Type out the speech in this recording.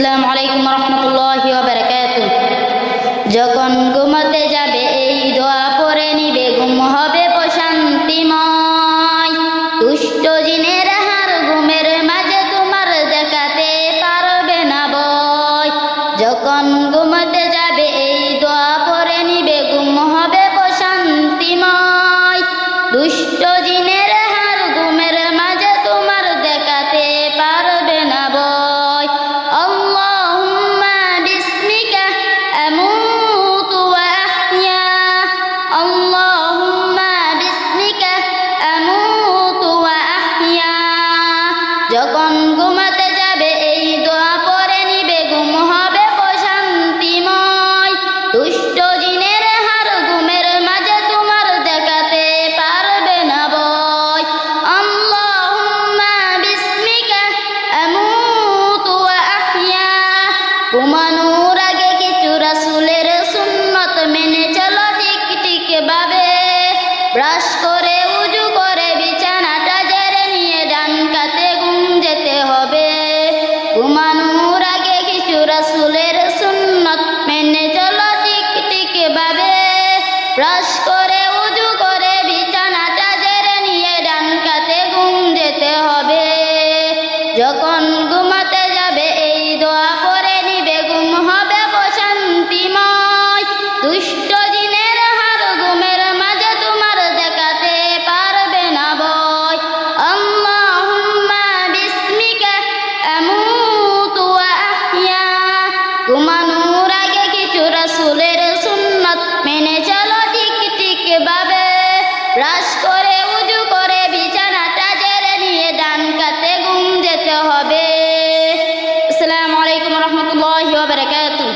আসসালামু আলাইকুম রহমতুল্লাহ বারাকাত যখন ঘুমোতে যাবে, এই দোয়া পরে নিবে, ঘুম হবে প্রশান্তিময়। দুষ্ট জিনের হার ঘুমের মাঝে তোমার দেখাতে পারবে না বয়। যখন ঘুমোতে যাবে, এই দোয়া পরে নিবে, ঘুম হবে প্রশান্তিময়। দুষ্ট জিনের i'm going humano ব্রাশ করে, উজু করে, বিছানাটা জেরে নিয়ে ডান কাতে ঘুম যেতে হবে। আসসালামু আলাইকুম রহমতুল্লাহ বারাকাতুহ।